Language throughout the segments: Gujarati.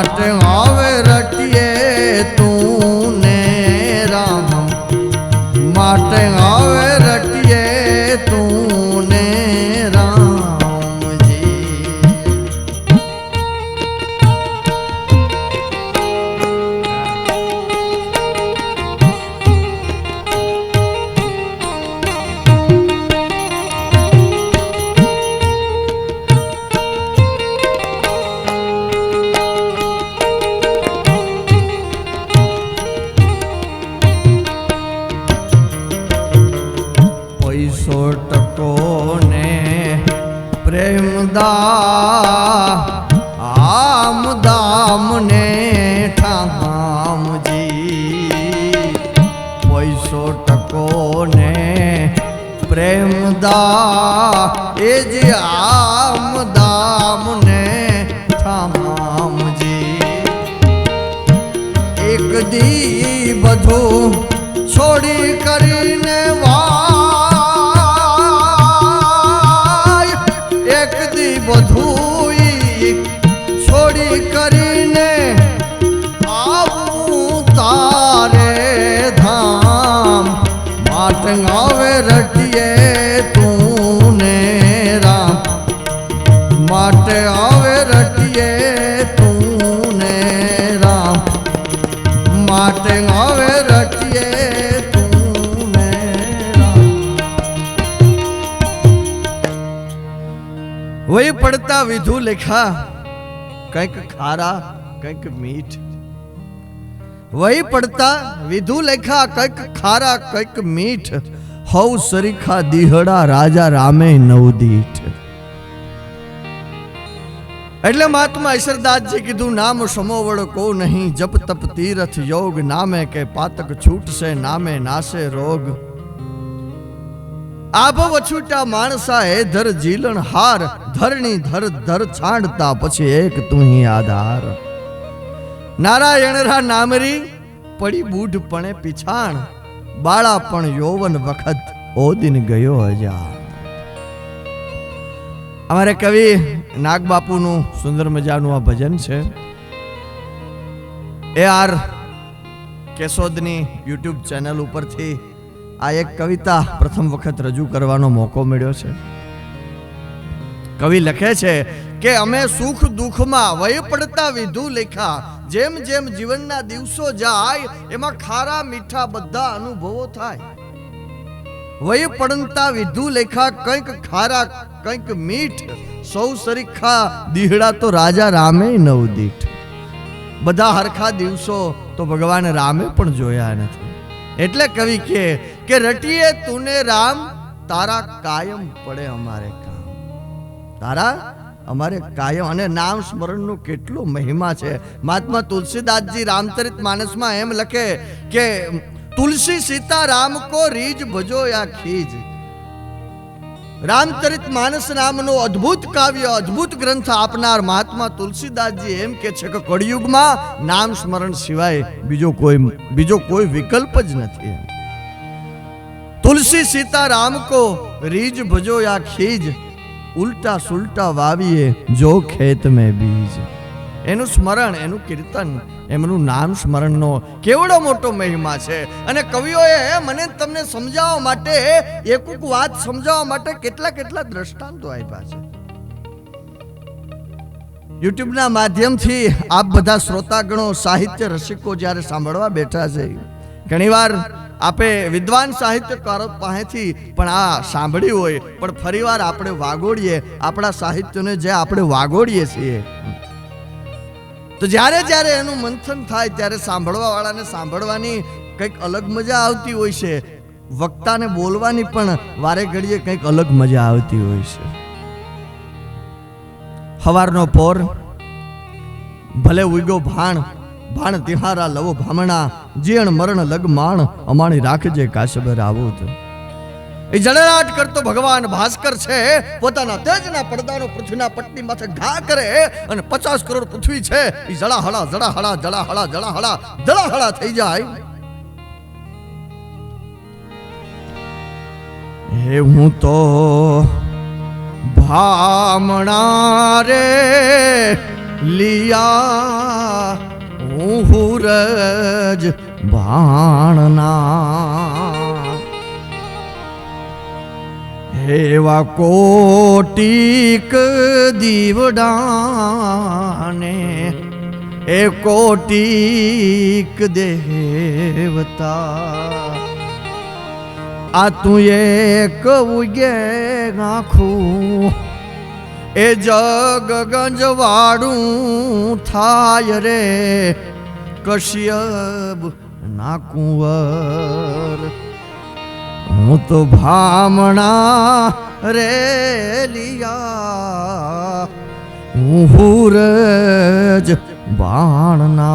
માટે છોડી કરીને વહી પડતા વિધુ લેખા, કંઈક ખારા, કંઈક મીઠ. વહી પડતા વિધુ લેખા, કંઈક ખારા, કંઈક મીઠ. હૌ સરીખા દિહડા રાજા રામે નવદીઠ. એટલે મહાત્મા ઈશ્વરદાસજી કીધું, નામ સમોવડ કો નહીં, જપ તપ તીરથ યોગ, નામે કે પાતક છૂટશે, નામે નાશે રોગ. આભ વછૂટા માણસા હે ધર જીલણ હાર ધરણી ધર ધર છાંડતા પછી એક તુહી આધાર. નારાયણ રા નામરી, પડી બૂઢ પણે પીછાણ, બાળા પણ યૌવન વખત ઓદિન ગયો હજાર. અમારે કવિ નાગબાપુનું સુંદર મજાનું આ ભજન છે. એ આર કેશોદની યુટ્યુબ ચેનલ ઉપરથી આ એક કવિતા પ્રથમ વખત રજૂ કરવાનો મોકો મળ્યો છે. કવિ લખે છે કે અમે સુખ દુઃખમાં વય પડતા વિધુ લેખા, જેમ જેમ જીવનના દિવસો જાય, એમાં ખારા મીઠા બધા અનુભવો થાય. વય પડતા વિધુ લેખા, કંઈક ખારા, કંઈક મીઠ, સૌ સરીખા દીહડા તો રાજા રામે નવદીઠ. બધા હરખા દિવસો તો ભગવાન રામે પણ જોયા નથી. એટલે કવિ કે કે, રટીએ તુને રામ, તારા કાયમ પડે અમારે કામ. તારા, અમારે કાયમ અને નામ સ્મરણનું કેટલો મહિમા છે. મહાત્મા તુલસીદાસજી રામચરિત માનસમાં એમ લખે કે, તુલસી સીતા રામ કો રીજ ભજો યા ખીજ. રામચરિત માનસ નામનો અદ્ભુત કાવ્ય, અદ્ભુત ગ્રંથ આપનાર મહાત્મા તુલસીદાસજી એમ કે છે કે કળિયુગમાં નામ સ્મરણ સિવાય બીજો કોઈ બીજો કોઈ વિકલ્પ જ નથી. તુલસી સીતા રામ કો રીજ ભજો યા ખીજ, ઉલ્ટા સુલટા વાવીએ જો ખેત મેં બીજ. એનું સ્મરણ, એનું કીર્તન, એમનું નામ સ્મરણનો કેવડો મોટો મહિમા છે. અને કવિઓએ મને તમને સમજાવવા માટે, એક એક વાત સમજાવવા માટે કેટલા કેટલા દ્રષ્ટાંતો આપ્યા છે. યુટ્યુબના માધ્યમથી આપ બધા શ્રોતાગણો, સાહિત્ય રસિકો જ્યારે સાંભળવા બેઠા છે, ઘણીવાર આપે વિદ્વાન સાહિત્યકારો પાસેથી પણ આ સાંભળ્યું હોય, પણ ફરીવાર આપણે વાગોડીએ આપણા સાહિત્યને જે આપણે વાગોડીએ છીએ. તો જ્યારે જ્યારે એનું મંથન થાય ત્યારે સાંભળવા વાળાને સાંભળવાની કંઈક અલગ મજા આવતી હોય છે. વક્તાને બોલવાની પણ વારે ઘડીએ કંઈક અલગ મજા આવતી હોય છે. હવારનો પોર, ભલે ઉગ્યો ભાણ ભાણ તિહારા લવો ભામણા, જીણ મરણ લગ માણ, અમાણી રાખજે કાશબર આવું તો એ જળરાટ કરતો ભગવાન ભાસ્કર છે, પોતાના તેજના પડદાનો પૃથ્વીના પટ્ટી માથે ઘા કરે અને પચાસ કરોડ પૃથ્વી છે, એ જળાહળા જળાહળા જળાહળા જળાહળા જળાહળા થઈ જાય. હે હું તો ભામણા રે લિયા, હું હુરજ બાણના એવા કોટીક દીવડાને, એ કોટીક દેવતા. આ તું એક ઉગે આખું એ જગ ગંજવાડું થાય રે કશ્યપ ના કુંવર હું તો ભામણા રે લિયા. હું બાણના.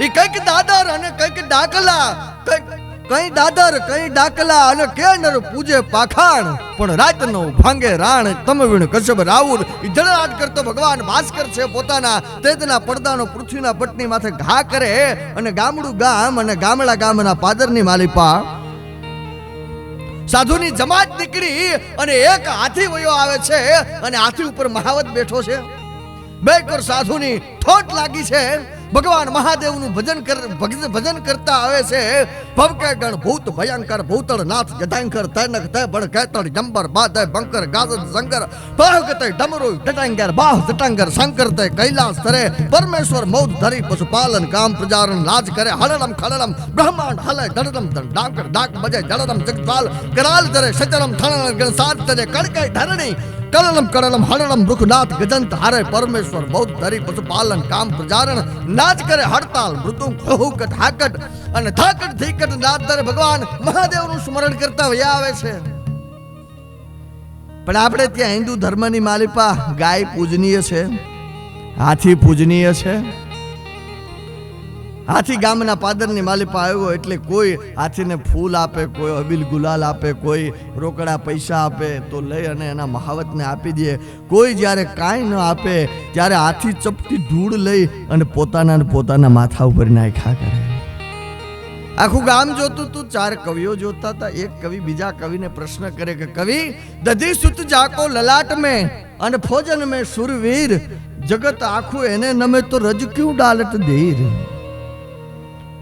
એ કંઈક દાદર અને કંઈક ડાકલા. કઈ દાદર, કઈ ડાકલા અને કેનર પૂજે પાખાણ. પણ રાતનો ભાંગે રાણ, તમવીણ, કશ્યપ, રાઉર જળરાજ કરતો ભગવાન ભાસ્કર છે પોતાના. તેજના પડદાનો પૃથ્વીના પટની માથે ઘા કરે અને ગામડું ગામ અને ગામડા ગામના પાદરની માલિપા સાધુની જમાત નીકળી અને એક હાથી વયો આવે છે અને હાથી ઉપર મહાવત બેઠો છે. બે કર સાધુની ઠોટ લાગી છે. ભગવાન મહાદેવનું ભજન કર ભજન કરતા આવે છે. ભવકે ગણ ભૂત ભયંકર ભૂતળ નાથ જટાંકર તૈનક તય બળ કેતળ જંબર બાદય બંકર ગાજર શંકર ભાગ તય ડમરો જટાંકર બાહ જટાંકર શંકર તય કૈલાસ તરે પરમેશ્વર મૌત ધરી પશુપાલન કામ પ્રજારણ લાજ કરે. હળડમ ખળડમ બ્રહ્માંડ હલે દડડમ દડ ડાકર ડાક બજે જળડમ જગપાલ. કરાલ ધરે સચરમ થણ ગણ સાત તરે કડકાઈ ધરણી કળલમ કળલમ હળલમ મૃખનાથ ગજંત હારે પરમેશ્વર બૌદ્ધ ધરી પશુપાલન કામ પ્રજારણ નાચ કરે હડતાલ મૃદું હુકટ હાકટ અને થાકટ ધીકટ નાદ ધરે ભગવાન મહાદેવનું સ્મરણ કરતા વયા આવે છે. પણ આપણે ત્યાં હિન્દુ ધર્મની માલિપા ગાય પૂજનીય છે, હાથી પૂજનીય છે. હાથી ગામના પાદરની માલિપા આવ્યો એટલે કોઈ હાથીને ફૂલ આપે, કોઈ અબીલ ગુલાલ આપે, કોઈ રોકડા પૈસા આપે તો લઈ અને એના મહાવતને આપી દે. કોઈ જ્યારે કાંઈ ન આપે, ત્યારે હાથી ચપટી ધૂળ લઈ અને પોતાના પોતાના માથા ઉપર નાખ્યા કરે. આખું ગામ જોતું તું, ચાર કવિઓ જોતા હતા. એક કવિ બીજા કવિને પ્રશ્ન કરે કે, કવિ, દધી સુત જાકો લલાટ મેં અને ફોજન મેં સુરવીર. જગત આખું એને નમે તો રજ ક્યું ડાલટ દેર?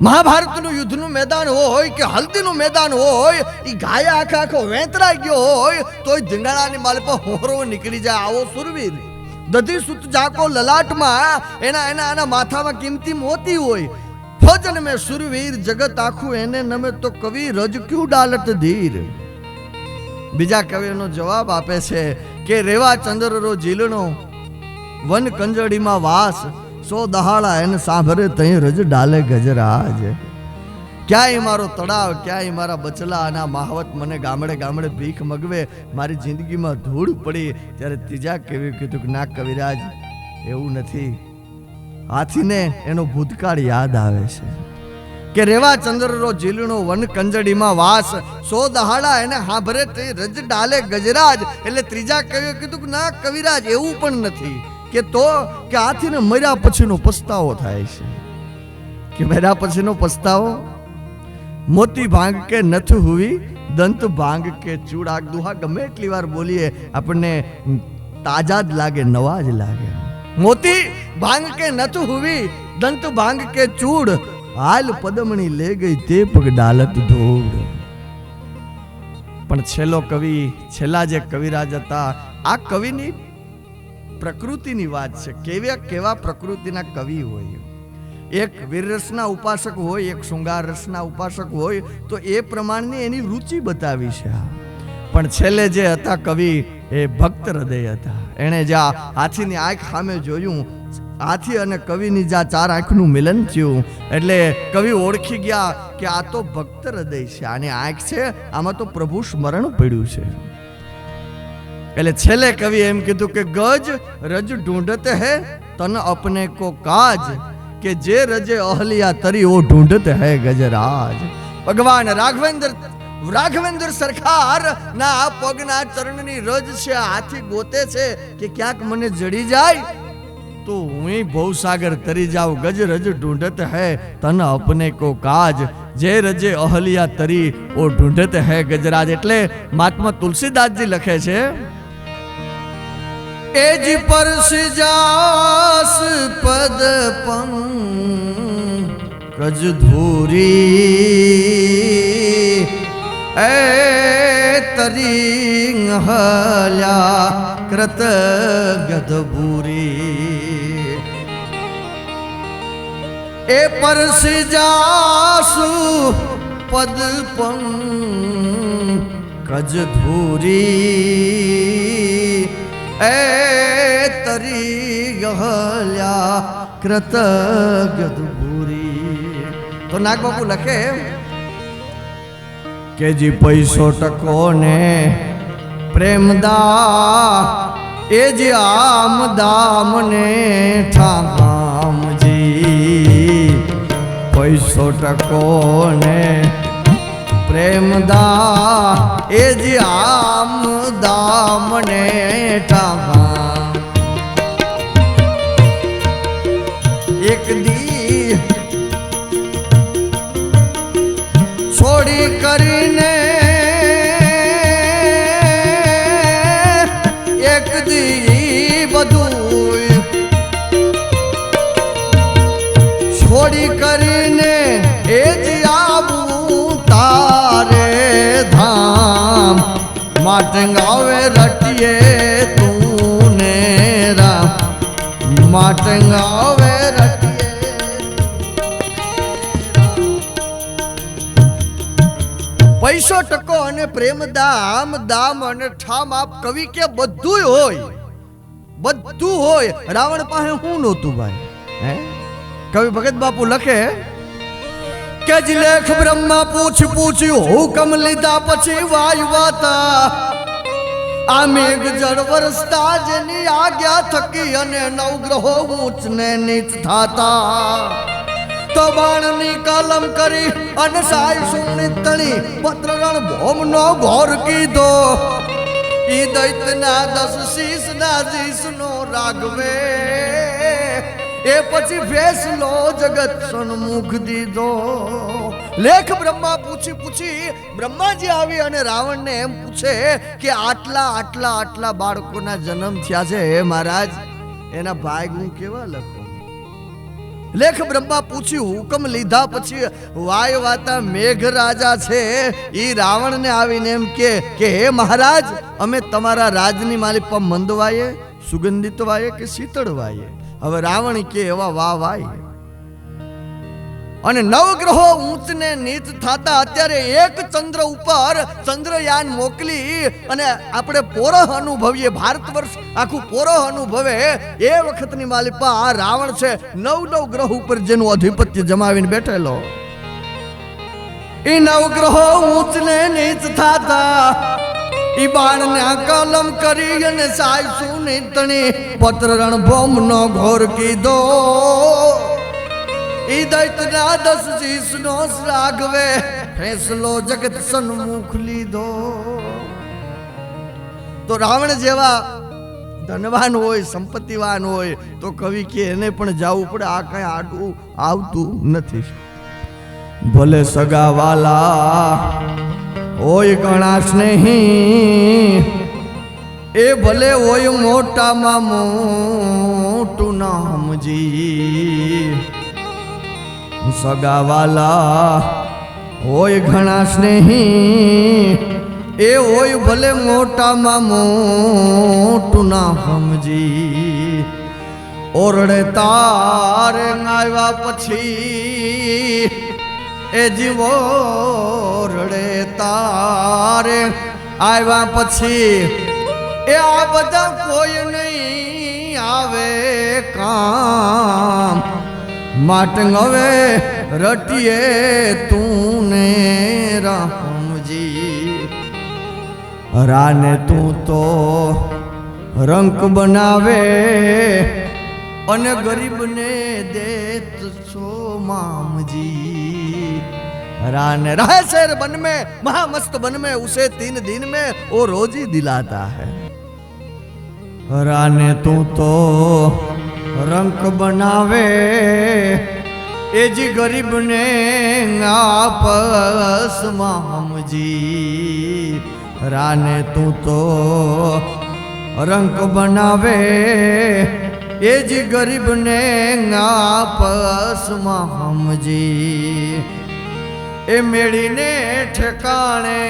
મહાભારતનું યુદ્ધનું મેદાન હોય કે હલ્દીનું મેદાન હોય એ ગાય આખે આખો વેંતરાઈ ગયો હોય, તોય ધીંગાળાની માલ પર હોરો નીકળી જાય આવો સુરવીર. દધી સુત જાકો લલાટમાં એના એના એના માથામાં કિંમતી મોતી હોય. ફજન મેં સુરવીર, જગત આખું એને નમે તો કવિ રજ ક્યું ડાલત ધીર? બીજા કવિનો જવાબ આપે છે કે રેવા ચંદ્રરો જીલણો વન કંજડીમાં વાસ. સો દહાડા એને સાંભળે તઈ રજ ડાલે ગજરાજ. ક્યાંય મારો તળાવ, ક્યાંય મારા બચલા અને માહવત મને ગામડે ગામડે ભીખ મગવે, મારી જિંદગીમાં ધૂળ પડી, ત્યારે ત્રીજા કેવી કીધું કે, ના કવિરાજ, એવું નથી. હાથીને એનો ભૂતકાળ યાદ આવે છે. કે રેવા ચંદ્રનો જીલણો વન કંજડીમાં વાસ, સો દહાડા એને હાભરે તે રજ ડાલે ગજરાજ, એટલે ત્રીજા કવિએ કીધું કે, ના કવિરાજ, એવું પણ નથી. કે તો કે આથી ને મર્યા પછીનો પસ્તાવો થાય છે. કે મર્યા પછીનો પસ્તાવો? મોતી ભાંગ કે નથ હુવી, દંત ભાંગ કે ચૂડ? આ દુહા ગમે એટલી વાર બોલીએ, આપણને તાજા જ લાગે, નવા જ લાગે. મોતી ભાંગ કે નથ હુવી, દંત ભાંગ કે ચૂડ? હાલ પદમણી લે ગઈ તે પગ ડાલત ધોડ પણ છેલ્લો કવિ, છેલ્લા જે કવિરાજ હતા, આ કવિની પ્રકૃતિની વાત છે. કેવા કેવા પ્રકૃતિના કવિ હોય? એક વીરરસના ઉપાસક હોય, એક શૃંગાર રસના ઉપાસક હોય, તો એ પ્રમાણની એની રુચિ બતાવી છે. પણ છેલ્લે જે હતા કવિ, એ ભક્ત હૃદય હતા. એણે જ્યાં હાથીની આંખ સામે જોયું, હાથી અને કવિની જ્યાં ચાર આંખનું મિલન થયું, એટલે કવિ ઓળખી ગયા કે આ તો ભક્ત હૃદય છે. આની આંખ છે, આમાં તો પ્રભુ સ્મરણ પડ્યું છે. એટલે છેલ્લે કવિ એમ કીધું કે, ગજ રજ ઢૂંઢત હે, તન અપને કો કાજ, કે જે રજે અહલિયા તરી ઓ ઢૂંઢત હે ગજરાજ. ભગવાન રાઘવેન્દ્ર રાઘવેન્દ્ર સરકાર ના પગના ચરણની રજ છે, હાથી ગોતે છે, કે ક્યાંક મને જડી જાય, તો હું ભવસાગર તરી જાઉં. ગજ રજ ઢૂંઢત હે, તન અપને કો કાજ, જે રજે અહલિયા તરી ઓ ઢૂંઢત હે ગજરાજ. એટલે મહાત્મા તુલસીદાસજી લખે છે એ જ પરસ જાસ પદ પં કજ ધૂરી એ તરી હલ્યા કૃત ગધભૂરી. એ પરસ જાસુ પદ પં કજ ધૂરી એ તરી ગહલ્યા કૃતજ્ઞ ભૂરી તો નાગબાપુ લખે કે જી પૈસો ટકો ને પ્રેમદા એ જે આમ દામ ને ઠામજી પૈસો ટકો ને પ્રેમદા એ જ આમ દામ ને ઠામા એક દી છોડી કરીને માટે ટંગાવે રટીએ તું ને રામ. માટે ગાવે રટીએ પૈસો ટકો અને પ્રેમ દામ દામ અને ઠામ આપ કવિ કે બધું હોય. બધું હોય. રાવણ પાસે હું નહોતું ભાઈ, હે? કવિ ભગત બાપુ લખે કે જ લેખ બ્રહ્મા પૂછ પૂછ્યું હુકમ લીધા પછી વાયુ વાતા. આ મેઘ જળ વરસતા જેની આજ્ઞા થકી અને નવગ્રહો ઊંચ ને નીચ થાતા. તો બાણની કલમ કરી અને સાય સુની તણી પત્ર રણ ભોમ નો ઘોર કીધો. ઈ દૈતના દસ શીશ ના શીશ નો રાગવે. એ પછી ફેસલો જગત સન્મુખ દીધો. લેખ બ્રહ્મા પૂછી પૂછી બ્રહ્માજી આવી અને રાવણને એમ પૂછે કે આટલા આટલા આટલા બાળકોના જન્મ થયા છે, હે મહારાજ? એના ભાગ હું કેવા લખું? લેખ બ્રહ્મા પૂછ્યું હુકમ લીધા પછી વાય વાતા મેઘ રાજા છે એ રાવણને આવીને એમ કે કે હે મહારાજ, અમે તમારા રાજની માલિક પર મંદ વાયે સુગંધિત વાયે કે શીતળ વાયે હવે રાવણ કે એવા વાહ વાય. અને નવગ્રહો ઊંચ ને નીચ થતા અત્યારે એક ચંદ્ર ઉપર ચંદ્રયાન મોકલી અને આપણે પોરહ અનુભવીએ, ભારત વર્ષ આખું પોરહ અનુભવે એ વખતની માલિપા આ રાવણ છે, નવ નવ ગ્રહ ઉપર જેનું અધિપત્ય જમાવીને બેઠેલો. એ નવગ્રહો ઊંચ ને નીચ થતા ઈ કલમ કરી અને સાયસુ ને તણે પત્ર રણભોમ નો ઘોર કીધો. ઈ દૈતના દસ શીશ નો રાગવે ફેસલો જગત સન્મુખ લીધો. તો રાવણ જેવા ધનવાન હોય, સંપત્તિવાન હોય, તો કવિ કે એને પણ જવું પડે, આ કઈ આડું આવતું નથી. ભલે સગાવાલા હોય ઘણા સ્નેહી. એ ભલે હોય મોટામાં મોટું નામજી સગાવાલા હોય ઘણા સ્નેહી. એ હોય ભલે મોટામાં મોટું ના સમજી ઓરડે તારે આવ્યા પછી એ જીવો રડે તારે. આવ્યા પછી એ આ બધા કોઈ નહીં આવે કામ. માટે હવે રટીએ તું ને રામજી. રાને તું તો રંક બનાવે. અને ગરીબને દેત છો मामजी रान रहे शेर बन में महामस्त बन में उसे तीन दिन में वो रोज ही दिलाता है राने तू तो रंक बनावे એ જી ગરીબ ને આપસ માં હમજી રાને તું તો રંક બનાવે એ જ ગરીબને આપસમાં સમજી. એ મેળીને ઠેકાણે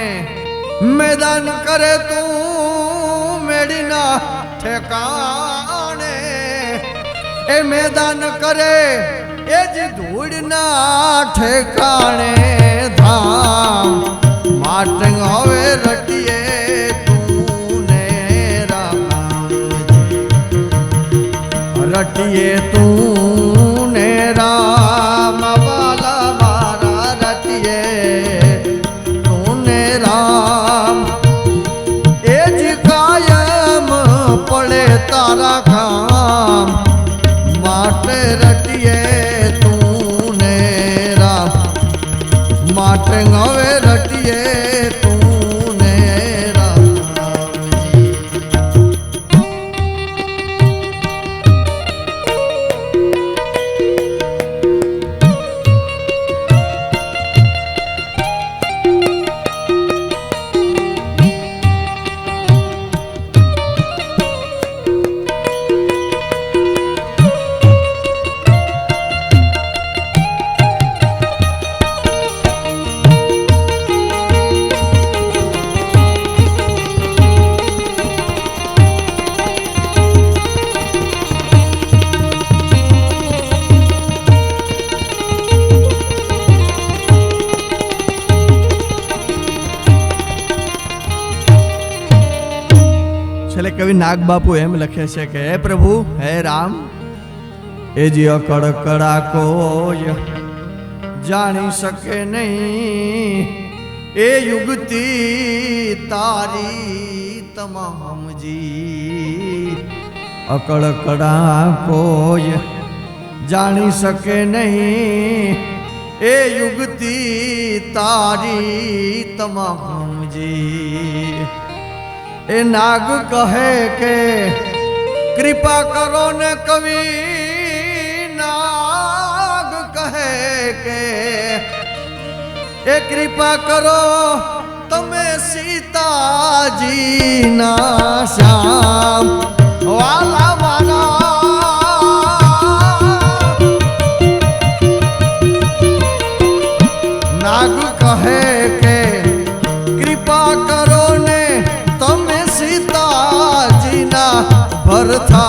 મેદાન કરે તું, મેળીના ઠેકાણે. એ મેદાન કરે એ જ ધૂળના ઠેકાણે. ધામ માટે હવે રટીએ રટીએ તું ને રામ વાલા મારા રટીએ. તું ને રામ, એ જ કાયમ પડે તારા નાગબાપુ એમ લખે છે કે, હે પ્રભુ, હે રામ, એ જે અકડ કડા જાણી શકે નહીં. એ યુગતી તારી તમામજી અકડ કડા કોઈ જાણી શકે નહીં. એ યુગતી તારી તમામજી એ નાગ કહે કે, કૃપા કરો ને કવિ નાગ કહે કે, એ કૃપા કરો તમે સીતાજી ના શ્યામ. વાલા থাক